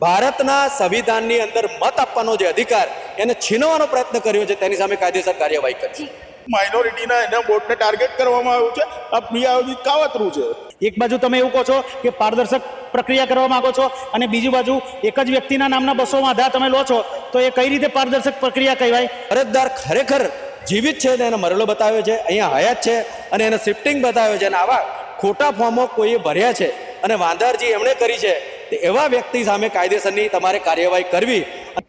ભારતના સંવિધાનની અંદર મત આપવાનો જે અધિકાર એને છીનવાનો પ્રયત્ન કર્યો છે તેની સામે કાયદેસર કાર્યવાહી કરી માઇનોરિટીના એના વોટને ટાર્ગેટ કરવામાં આવ્યું છે આ પ્રિયાયોજિત કાવતરું છે. એક બાજુ તમે એવું કહો છો કે પારદર્શક પ્રક્રિયા કરવા માંગો છો અને બીજી બાજુ એક જ વ્યક્તિના નામના બસોમાં આધાર તમે લો છો તો એ કઈ રીતે પારદર્શક પ્રક્રિયા કહેવાય? અરજદાર ખરેખર જીવિત છે અને એને મરેલો બતાવ્યો છે અહીંયા હયાત છે અને એને શિફ્ટિંગ બતાવ્યો છે અને આવા ખોટા ફોર્મો કોઈએ ભર્યા છે અને વાંધારજી એમણે કરી છે એવા વ્યક્તિ સામે કાયદેસરની તમારે કાર્યવાહી કરવી.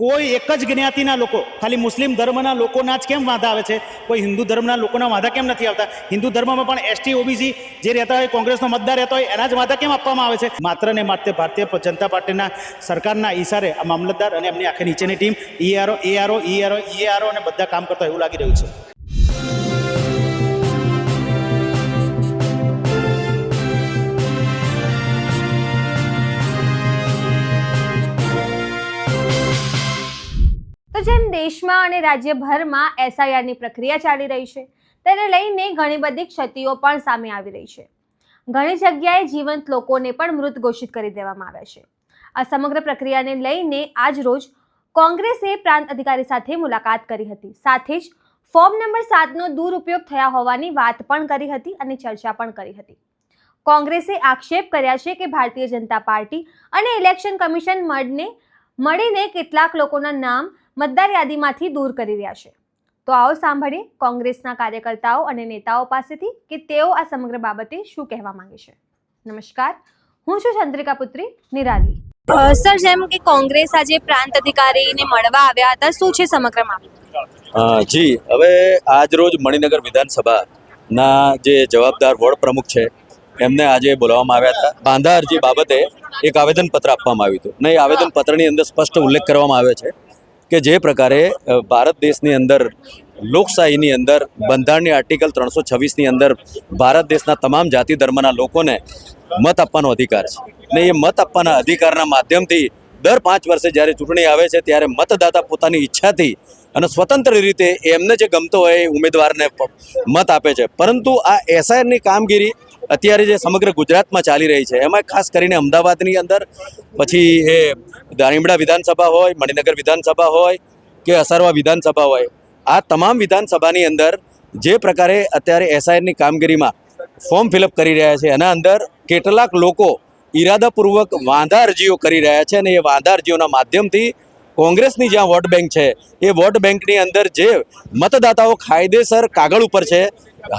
કોઈ એક જ જ્ઞાતિના લોકો, ખાલી મુસ્લિમ ધર્મના લોકોના જ કેમ વાંધા આવે છે? કોઈ હિન્દુ ધર્મના લોકોના વાંધા કેમ નથી આવતા? હિન્દુ ધર્મમાં પણ એસટી ઓબીસી જે રહેતા હોય, કોંગ્રેસનો મતદાર રહેતો હોય, એના જ વાંધા કેમ આપવામાં આવે છે? માત્ર ને માત્ર ભારતીય જનતા પાર્ટીના સરકારના ઈશારે આ મામલતદાર અને એમની આખી નીચેની team ERO ARO ERO EARO અને બધા કામ કરતા એવું લાગી રહ્યું છે. દેશમાં અને રાજ્યભરમાં એસઆઈઆરની પ્રક્રિયા ચાલી રહી છે. તેને લઈને ઘણી બધી ક્ષતિઓ પણ સામે આવી રહી છે. ઘણી જગ્યાએ જીવંત લોકોને પણ મૃત ઘોષિત કરી દેવામાં આવ્યા છે. આ સમગ્ર પ્રક્રિયાને લઈને આજ રોજ કોંગ્રેસે પ્રાંત અધિકારી સાથે મુલાકાત કરી હતી. સાથે જ ફોર્મ નંબર સાતનો દુરુપયોગ થયા હોવાની વાત પણ કરી હતી અને ચર્ચા પણ કરી હતી. કોંગ્રેસે આક્ષેપ કર્યા છે કે ભારતીય જનતા પાર્ટી અને ઇલેક્શન કમિશન મળને મળીને કેટલાક લોકોના નામ મતદાર યાદીમાંથી દૂર કરી રહ્યા છે. તો આવો સાંભળીએ કોંગ્રેસના કાર્યકર્તાઓ અને નેતાઓ પાસેથી કે તેઓ આ સમગ્ર બાબતે શું કહેવા માંગે છે. નમસ્કાર હું છું ચંદ્રિકા પુત્રી નિરાલી. સર જેમ કે કોંગ્રેસ આજે પ્રાંત અધિકારીને મળવા આવ્યા હતા શું છે સમગ્ર મામલો? જી હવે આજ રોજ મણિનગર વિધાનસભાના જે જવાબદાર વોર્ડ પ્રમુખ છે એમને આજે બોલાવવામાં આવ્યા હતા. બાંધા અરજી બાબતે એક આવેદનપત્ર આપવામાં આવ્યું હતું. અને એ આવેદનપત્રની અંદર સ્પષ્ટ ઉલ્લેખ કરવામાં આવ્યો છે કે જે પ્રકારે ભારત દેશની અંદર, લોકશાહીની અંદર, બંધારણની આર્ટિકલ ત્રણસો છવ્વીસની અંદર ભારત દેશના તમામ જાતિ ધર્મના લોકોને મત આપવાનો અધિકાર છે. ને એ મત આપવાના અધિકારના માધ્યમથી દર પાંચ વર્ષે જ્યારે ચૂંટણી આવે છે, ત્યારે મતદાતા પોતાની ઈચ્છાથી અને સ્વતંત્ર રીતે એમને જે ગમતો હોય એ ઉમેદવારને મત આપે છે. પરંતુ આ એસઆઈઆરની કામગીરી અત્યારે જે સમગ્ર ગુજરાતમાં ચાલી રહી છે, એમાં ખાસ કરીને અમદાવાદની અંદર, પછી એ દાણીમડા વિધાનસભા હોય, મણિનગર વિધાનસભા હોય કે અસરવા વિધાનસભા હોય, આ તમામ વિધાનસભાની અંદર જે પ્રકારે અત્યારે એસઆઈઆરની કામગીરીમાં ફોર્મ ફિલઅપ કરી રહ્યા છે, એના અંદર કેટલાક લોકો ઈરાદાપૂર્વક વાંધા અરજીઓ કરી રહ્યા છે અને એ વાંધા અરજીઓના માધ્યમથી કોંગ્રેસની જ્યાં વોટ બેંક છે, એ વોટ બેંકની અંદર જે મતદાતાઓ કાયદેસર કાગળ ઉપર છે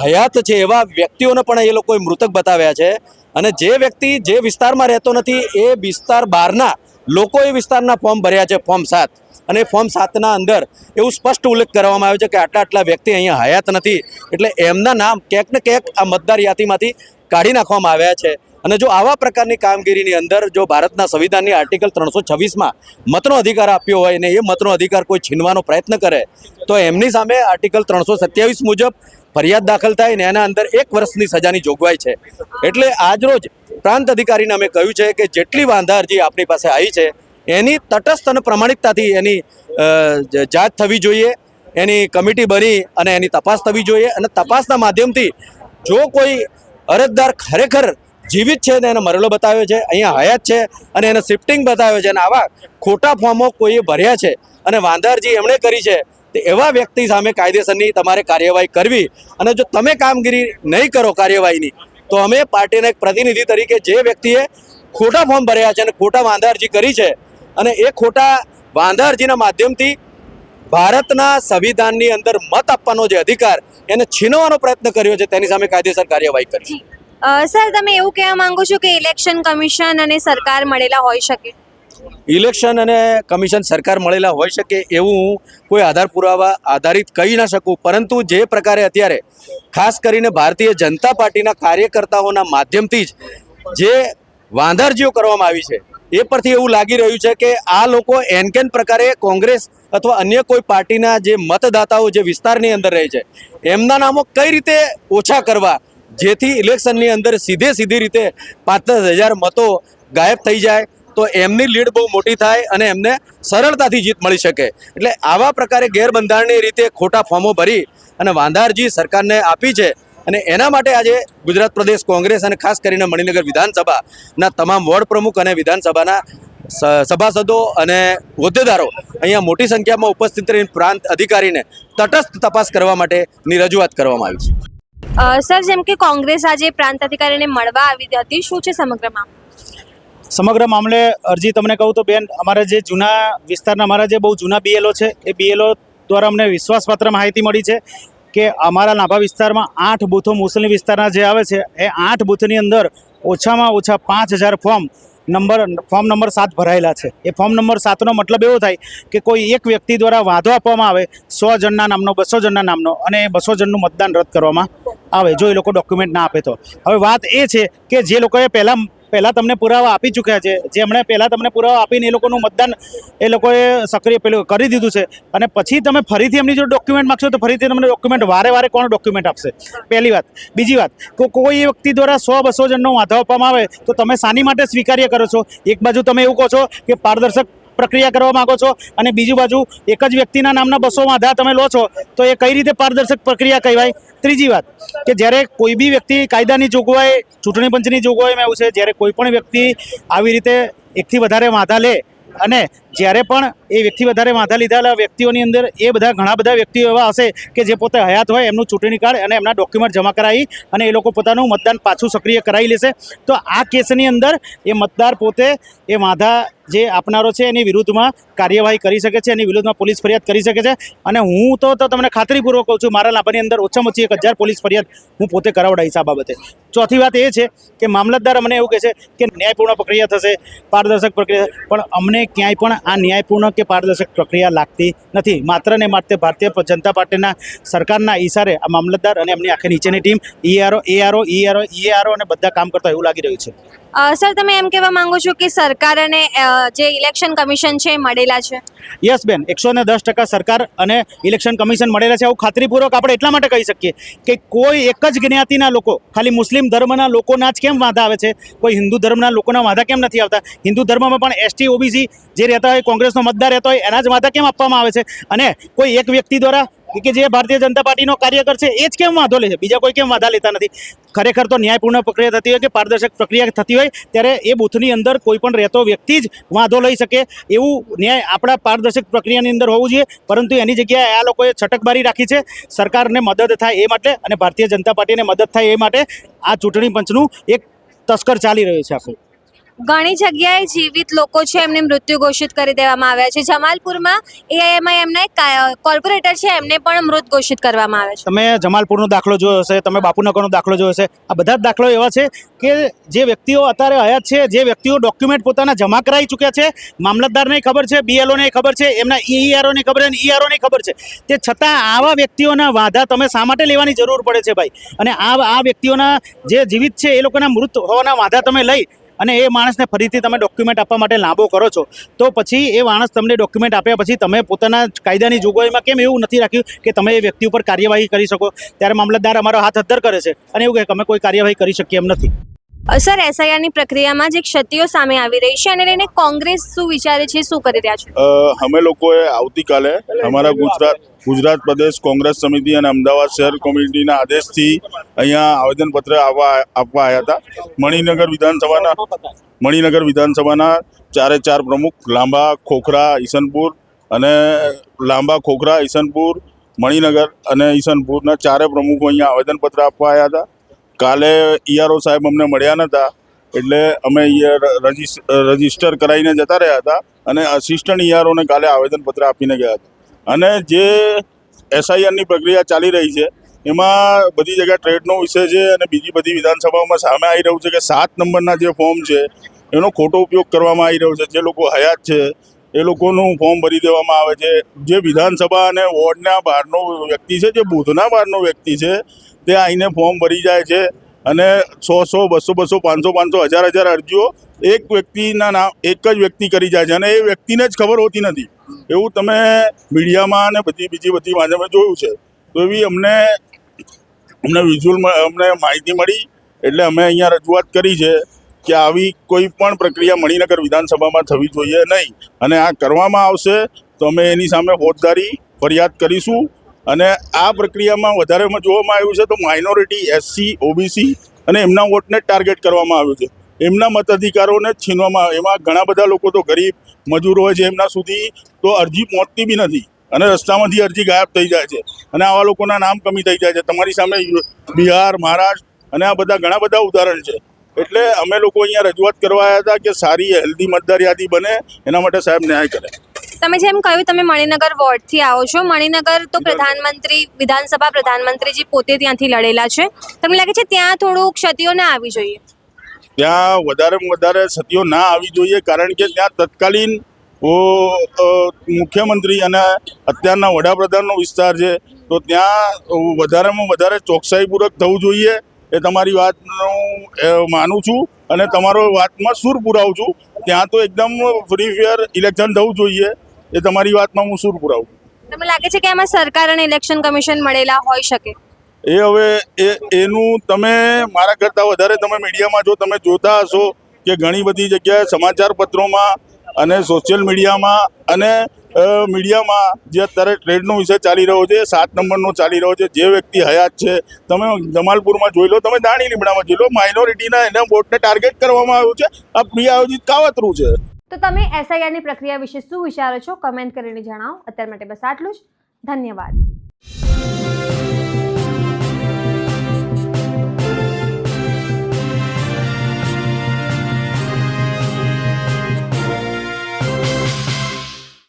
હયાત છે એવા વ્યક્તિઓને પણ એ લોકોએ મૃતક બતાવ્યા છે. અને જે વ્યક્તિ જે વિસ્તારમાં રહેતો નથી, એ વિસ્તાર બહારના લોકો એ વિસ્તારના ફોર્મ ભર્યા છે, ફોર્મ સાત. અને ફોર્મ સાતના અંદર એવું સ્પષ્ટ ઉલ્લેખ કરવામાં આવ્યો છે કે આટલા આટલા વ્યક્તિ અહીંયા હયાત નથી. એટલે એમના નામ ક્યાંક ને ક્યાંક આ મતદાર યાદીમાંથી કાઢી નાખવામાં આવ્યા છે. અને જો આવા પ્રકારની કામગીરીની અંદર જો ભારતના સંવિધાનની આર્ટિકલ ત્રણસો છવ્વીસમાં મતનો અધિકાર આપ્યો હોય ને એ મતનો અધિકાર કોઈ છીનવાનો પ્રયત્ન કરે, તો એમની સામે આર્ટિકલ ત્રણસો સત્યાવીસ મુજબ ફરિયાદ દાખલ થાય ને એના અંદર એક વર્ષની સજાની જોગવાઈ છે. એટલે આજરોજ પ્રાંત અધિકારીને અમે કહ્યું છે કે જેટલી વાંધા અરજી આપણી પાસે આવી છે, એની તટસ્થ અને પ્રમાણિકતાથી એની જાત થવી જોઈએ, એની કમિટી બની અને એની તપાસ થવી જોઈએ અને તપાસના માધ્યમથી જો કોઈ અરજદાર ખરેખર જીવિત છે ને એને મરેલો બતાવ્યો છે, અહીંયા હયાત છે અને એને શિફ્ટિંગ બતાવ્યો છે અને આવા ખોટા ફોર્મો કોઈએ ભર્યા છે અને વાંધા અરજી એમણે કરી છે તે એવા વ્યક્તિ સામે કાયદેસરની તમારે કાર્યવાહી કરવી અને જો તમે કામગીરી નહીં કરો કાર્યવાહીની, તો અમે પાર્ટીના એક પ્રતિનિધિ તરીકે જે વ્યક્તિએ ખોટા ફોર્મ ભર્યા છે અને ખોટા વાંધા અરજી કરી છે અને એ ખોટા વાંધા અરજીના માધ્યમથી ભારતના સંવિધાનની અંદર મત આપવાનો જે અધિકાર, એને છીનવાનો પ્રયત્ન કર્યો છે, તેની સામે કાયદેસર કાર્યવાહી કરી સર, તમે એવું કહેવા માંગો છો કે ઇલેક્શન કમિશન અને સરકાર મળેલા હોઈ શકે? ઇલેક્શન અને કમિશન સરકાર મળેલા હોઈ શકે એવું હું કોઈ આધાર પુરાવા આધારિત કહી ના શકું. પરંતુ જે પ્રકારે અત્યારે ખાસ કરીને ભારતીય જનતા પાર્ટીના કાર્યકર્તાઓના માધ્યમથી જ જે વાંધારજીઓ કરવામાં આવી છે, એ પરથી એવું લાગી રહ્યું છે કે આ લોકો એનકેન પ્રકારે કોંગ્રેસ અથવા અન્ય કોઈ પાર્ટીના જે મતદાતાઓ જે વિસ્તારની અંદર રહે છે, એમના નામો કઈ રીતે ઓછા કરવા? જેથી ઇલેક્શનની અંદર સીધે સીધી રીતે પાંચ દસ હજાર મતો ગાયબ થઈ જાય તો એમની લીડ બહુ મોટી થાય અને એમને સરળતાથી જીત મળી શકે. એટલે આવા પ્રકારે ગેરબંધારણની રીતે ખોટા ફોર્મો ભરી અને વાંધારજી સરકારને આપી છે અને એના માટે આજે ગુજરાત પ્રદેશ કોંગ્રેસ અને ખાસ કરીને મણિનગર વિધાનસભાના તમામ વોર્ડ પ્રમુખ અને વિધાનસભાના સભાસદો અને હોદ્દેદારો અહીંયા મોટી સંખ્યામાં ઉપસ્થિત રહીને પ્રાંત અધિકારીને તટસ્થ તપાસ કરવા માટેની રજૂઆત કરવામાં આવી છે. સર, જેમ કે કોંગ્રેસ આજે પ્રાંત અધિકારીને મળવા આવી હતી, શું છે સમગ્ર મામલો સમગ્ર મામલે અરજી તમને કહું તો બેન, અમારા જે જૂના વિસ્તારના અમારા જે બહુ જૂના બીએલઓ છે, એ બીએલઓ દ્વારા અમને વિશ્વાસપાત્ર માહિતી મળી છે કે અમારા નાભા વિસ્તારમાં આઠ બૂથો મુસ્લિમ વિસ્તારના જે આવે છે, એ આઠ બૂથની અંદર ઓછામાં ઓછા પાંચ હજાર ફોર્મ નંબર ફોર્મ નંબર સાત ભરાયેલા છે. એ ફોર્મ નંબર સાતનો મતલબ એવો થાય કે કોઈ એક વ્યક્તિ દ્વારા વાંધો આપવામાં આવે, સો જણના નામનો, બસો જણના નામનો અને એ બસો જણનું મતદાન રદ કરવામાં આવે, જો એ લોકો ડોક્યુમેન્ટ ના આપે તો. હવે વાત એ છે કે જે લોકોએ પહેલાં પહેલાં તમને પુરાવા આપી ચૂક્યા છે. જે એમણે પહેલાં તમને પુરાવા આપીને એ લોકોનું મતદાન એ લોકોએ સક્રિય પેલું કરી દીધું છે. અને પછી તમે ફરીથી એમની જો ડોક્યુમેન્ટ માગશો તો ફરીથી તમને ડોક્યુમેન્ટ વારે વારે કોણ ડોક્યુમેન્ટ આપશે? પહેલી વાત. બીજી વાત. કો, કોઈ વ્યક્તિ દ્વારા સો બસો જણનો વાંધો આપવામાં આવે તો તમે શાની માટે સ્વીકાર્ય કરો છો? એક બાજુ તમે એવું કહો છો કે પારદર્શક પ્રક્રિયા કરવા માંગો છો? અને બીજી બાજુ એક જ વ્યક્તિના નામના બસો વાંધા તમે લો છો, તો એ કઈ રીતે પારદર્શક પ્રક્રિયા કહેવાય? ત્રીજી વાત, કે જ્યારે કોઈ બી વ્યક્તિ કાયદાની જોગવાઈ, ચૂંટણી પંચની જોગવાઈમાં એવું છે, જ્યારે કોઈ પણ વ્યક્તિ આવી રીતે એકથી વધારે વાંધા લે અને જ્યારે પણ એ વ્યક્તિ વધારે વાંધા લીધેલા વ્યક્તિઓની અંદર એ બધા ઘણા બધા વ્યક્તિઓ એવા હશે કે જે પોતે હયાત હોય એમનું ચૂંટણી કાર્ડ અને એમના ડોક્યુમેન્ટ જમા કરાવી અને એ લોકો પોતાનું મતદાન પાછું સક્રિય કરાવી લેશે. તો આ કેસની અંદર એ મતદાર પોતે એ વાંધા જે આપનારો છે એની વિરુદ્ધમાં કાર્યવાહી કરી શકે છે, એની વિરુદ્ધમાં પોલીસ ફરિયાદ કરી શકે છે અને હું તો તમને ખાતરીપૂર્વક કહું છું, મારા લાભાની અંદર ઓછામાં ઓછી એક હજાર પોલીસ ફરિયાદ હું પોતે કરાવડાવીશ આ બાબતે. ચોથી વાત એ છે કે મામલતદાર અમને એવું કહે છે કે ન્યાયપૂર્ણ પ્રક્રિયા થશે, પારદર્શક પ્રક્રિયા પણ અમને ક્યાંય પણ આ ન્યાયપૂર્ણ કે પારદર્શક પ્રક્રિયા લાગતી નથી. માત્ર ને માત્ર ભારતીય જનતા પાર્ટીના સરકારના ઈશારે આ મામલતદાર અને એમની આખી નીચેની team ERO ARO ERO EARO અને બધા કામ કરતા એવું લાગી રહ્યું છે. સર, તમે એમ કહેવા માંગો છો કે સરકાર અને જે ઇલેક્શન કમિશન છે મળેલા છે? યસ, બેન. એકસો ને દસ ટકા સરકાર અને ઇલેક્શન કમિશન મળેલા છે. આવું ખાતરીપૂર્વક આપણે એટલા માટે કહી શકીએ કે કોઈ એક જ જ્ઞાતિના લોકો, ખાલી મુસ્લિમ ધર્મના લોકોના જ કેમ વાંધા આવે છે? કોઈ હિન્દુ ધર્મના લોકોના વાંધા કેમ નથી આવતા? હિન્દુ ધર્મમાં પણ એસટી, ઓબીસી જે રહેતા હોય, કોંગ્રેસનો મતદાર રહેતો હોય, એના જ વાંધા કેમ આપવામાં આવે છે? અને કોઈ એક વ્યક્તિ દ્વારા કે જે ભારતીય જનતા પાર્ટીનો કાર્યકર છે, એ જ કેમ વાંધો લે છે? બીજા કોઈ કેમ વાંધા લેતા નથી? ખરેખર તો ન્યાયપૂર્ણ પ્રક્રિયા થતી હોય કે પારદર્શક પ્રક્રિયા થતી હોય, ત્યારે એ બૂથની અંદર કોઈ પણ રહેતો વ્યક્તિ જ વાંધો લઈ શકે. એવું ન્યાય આપણા પારદર્શક પ્રક્રિયાની અંદર હોવું જોઈએ. પરંતુ એની જગ્યાએ આ લોકોએ છટકબારી રાખી છે. સરકારને મદદ થાય એ માટે અને ભારતીય જનતા પાર્ટીને મદદ થાય એ માટે આ ચૂંટણી પંચનું એક તસ્કર ચાલી રહ્યું છે આખું. ઘણી જગ્યાએ જીવિત લોકો છે એમને મૃત્યુ ઘોષિત કરી દેવામાં આવ્યા છે. જમાલપુરમાં એઆઈએમઆઈ એમના એક કોર્પોરેટર છે એમને પણ મૃત ઘોષિત કરવામાં આવે છે. તમે જમાલપુરનો દાખલો જોયો હશે તમે બાપુનગરનો દાખલો જોયો હશે. આ બધા જ દાખલો એવા છે કે જે વ્યક્તિઓ અત્યારે હયાત છે જે વ્યક્તિઓ ડોક્યુમેન્ટ પોતાના જમા કરાવી ચૂક્યા છે મામલતદારને ખબર છે બીએલઓને ખબર છે એમના ઈઆરઓને ખબર છે ઈઆરઓને ખબર છે. તે છતાં આવા વ્યક્તિઓના વાંધા તમે શા માટે લેવાની જરૂર પડે છે ભાઈ? અને આ આ વ્યક્તિઓના જે જીવિત છે એ લોકોના મૃત હોવાના વાંધા તમે લઈ અને એ માણસને ફરીથી તમે ડોક્યુમેન્ટ આપવા માટે લાંબો કરો છો. તો પછી એ માણસ તમને ડોક્યુમેન્ટ આપ્યા પછી તમે પોતાના કાયદાની જોગવાઈમાં કેમ એવું નથી રાખ્યું કે તમે એ વ્યક્તિ ઉપર કાર્યવાહી કરી શકો? ત્યારે મામલતદાર અમારો હાથ અદ્ધર કરે છે. અને એવું કહે કે અમે કોઈ કાર્યવાહી કરી શકીએ એમ નથી. સર એસઆઈઆરની પ્રક્રિયામાં જે ક્ષતિઓ સામે આવી રહી છે એને લઈને કોંગ્રેસ શું વિચારે છે શું કરી રહ્યા છે? અમે લોકોએ આવતીકાલે અમારા ગુજરાત ગુજરાત પ્રદેશ કોંગ્રેસ સમિતિ અને અમદાવાદ શહેર કોમિટીના આદેશથી અહીંયા આવેદનપત્ર આપવા આપવા આવ્યા હતા. મણિનગર વિધાનસભાના મણિનગર વિધાનસભાના ચારે ચાર પ્રમુખ લાંબા ખોખરા ઈસનપુર અને લાંબા ખોખરા ઈસનપુર, મણિનગર અને ઈસનપુરના ચારે પ્રમુખો અહીંયા આવેદનપત્ર આપવા આવ્યા હતા. કાલે ઈઆરઓ સાહેબ અમને મળ્યા નહોતા એટલે અમે રજિસ્ટર કરાવીને જતા રહ્યા હતા અને અસિસ્ટન્ટ ઈઆરઓને કાલે આવેદનપત્ર આપીને ગયા હતા. અને જે એસઆઈઆરની પ્રક્રિયા ચાલી રહી છે, એમાં બધી જગ્યાએ ટ્રેડનો વિષય છે અને બીજી બધી વિધાનસભાઓમાં સામે આવી રહ્યું છે કે સાત નંબરના જે ફોર્મ છે, એનો ખોટો ઉપયોગ કરવામાં આવી રહ્યો છે. જે લોકો હયાત છે, એ લોકોનું ફોર્મ ભરી દેવામાં આવે છે. જે વિધાનસભા અને વોર્ડના બહારનો વ્યક્તિ છે, જે બૂથના બહારનો વ્યક્તિ છે, તે આવીને ફોર્મ ભરી જાય છે અને સો સો, બસો બસો, પાંચસો પાંચસો, હજાર હજાર અરજીઓ એક વ્યક્તિના નામ, એક જ વ્યક્તિ કરી જાય છે અને એ વ્યક્તિને જ ખબર હોતી નથી. એવું તમે મીડિયામાં અને બધી બીજી બધી માધ્યમે જોયું છે, તો એવી અમને અમને વિઝ્યુઅલ અમને માહિતી મળી. એટલે અમે અહીંયા રજૂઆત કરી છે કે આવી કોઈ પણ પ્રક્રિયા મણિનગર વિધાનસભામાં થવી જોઈએ નહીં. અને આ કરવામાં આવશે તો અમે એની સામે ફોજદારી ફરિયાદ કરીશું. અને આ પ્રક્રિયામાં વધારેમાં જોવામાં આવ્યું છે તો માઇનોરિટી એસસી ઓબીસી અને એમના વોટને ટાર્ગેટ કરવામાં આવ્યું છે. એમના મતાધિકારોને છીનવામાં. એમાં ઘણા બધા લોકો તો ગરીબ મજૂરો હોય છે એમના સુધી તો અરજી પહોંચતી બી નથી. અને રસ્તામાંથી અરજી ગાયબ થઈ જાય છે. અને આવા લોકોના નામ કમી થઈ જાય છે. તમારી સામે બિહાર, મહારાષ્ટ્ર અને આ બધા ઘણા બધા ઉદાહરણ છે. એટલે અમે લોકો અહીંયા રજૂઆત કરવા આવ્યા હતા કે સારી હેલ્ધી મતદાર યાદી બને. એના માટે સાહેબ ન્યાય કરે. તમે જેમ કહ્યું, તમે મણિનગર વોર્ડથી આવો છો. મણિનગર તો પ્રધાનમંત્રી, વિધાનસભા પ્રધાનમંત્રીજી પોતે ત્યાંથી લડેલા છે. તમને લાગે છે ત્યાં થોડું ક્ષતિઓ ના આવી જોઈએ? ત્યાં વધારેમાં વધારે સતીઓ ના આવી જોઈએ, કારણ કે ત્યાં તત્કાલીન મુખ્યમંત્રી અને અત્યારના વડાપ્રધાનનો વિસ્તાર છે. તો ત્યાં વધારેમાં વધારે ચોકસાઈપૂર્વક થવું જોઈએ એ તમારી વાતનું માનું છું અને તમારો વાતમાં સૂર પુરાવું છું. ત્યાં તો એકદમ ફ્રી ફેર ઇલેક્શન થવું જોઈએ એ તમારી વાતમાં હું સુર પુરાવું તમને લાગે છે કે આમાં સરકાર અને ઇલેક્શન કમિશન મળેલા હોઈ શકે? એ હવે એ, એનું તમે મારા કરતાં વધારે તમે મીડિયામાં જો તમે જોતા હશો કે ઘણી બધી જગ્યાએ સમાચાર પત્રોમાં અને સોશિયલ મીડિયામાં અને મીડિયામાં જે અત્યારે ટ્રેડનો વિષય ચાલી રહ્યો છે, સાત નંબરનો ચાલી રહ્યો છે, જે વ્યક્તિ હયાત છે, તમે જમાલપુરમાં જોઈ લો, તમે દાણી લીમડામાં જોઈ લો માઇનોરિટીના એના વોટને ટાર્ગેટ કરવામાં આવ્યું છે, આ પ્રિયાયોજિત કાવતરું છે. તો તમે એસઆઈઆરની પ્રક્રિયા વિશે શું વિચારો છો? કમેન્ટ કરીને જણાવો. અત્યાર માટે બસ આટલું જ. ધન્યવાદ.